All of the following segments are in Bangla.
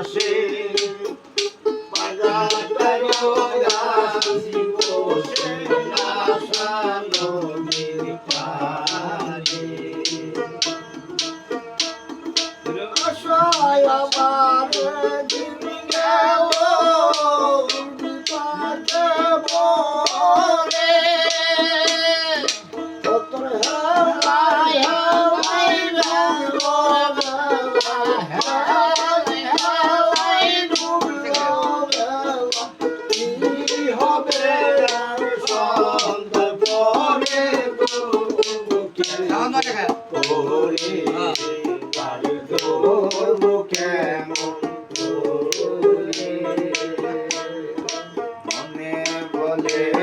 বসে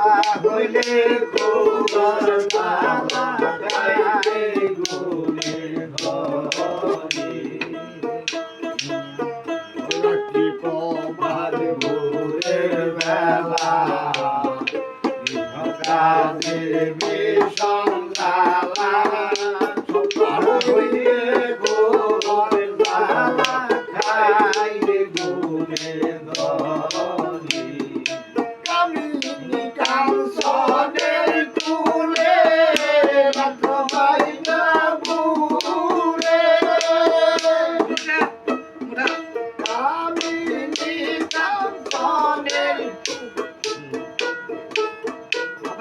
সন্ধ্যা হইলে গোবর মালা গায়ে গুনে ঘরে লাঠি প্রভাত ভোরের বেলা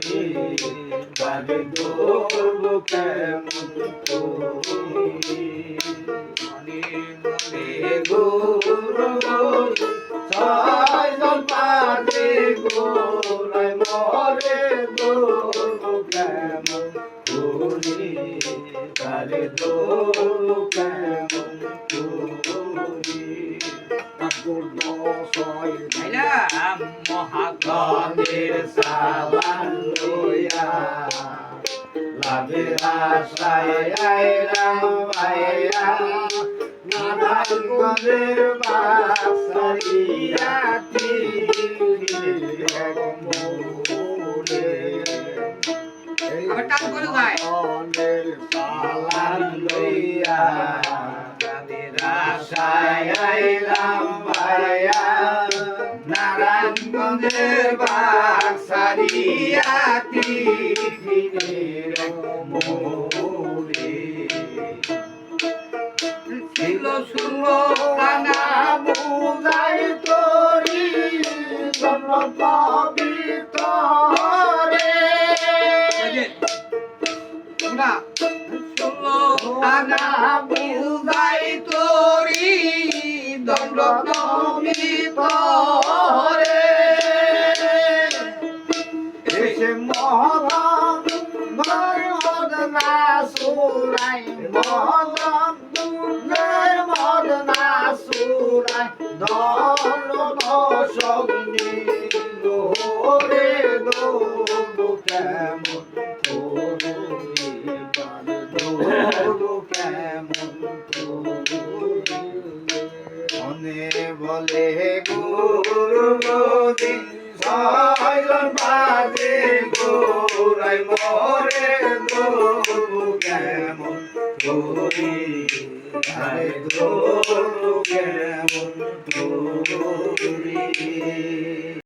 করে বাড়ি দৌড়বো কেমন করে মনে মনে গুরু ছয়জন পারে গোলায় মরে দৌড়বো কেমন করে বাড়ি দৌড়বো কেমন আইলাম মহাগণের গণের সাবান লইয়া। লাভের আশায় আইলাম আইয়া নানান এক আবার টান করে লইয়া আশায় আইলাম ছিল ষোলো কানা বুঝাই তোরি তোমরা ষোলো আনা বুঝাই তোরি দণ্ড ভিতরে এসে মহরম দৌড় কেমন দৌড় কেমন মনে বলে গুরু নদী ছয়জন বাজে গোরাই মরে দৌড়ু কেমন তোরি আরে দৌড়ু কেমন তোরি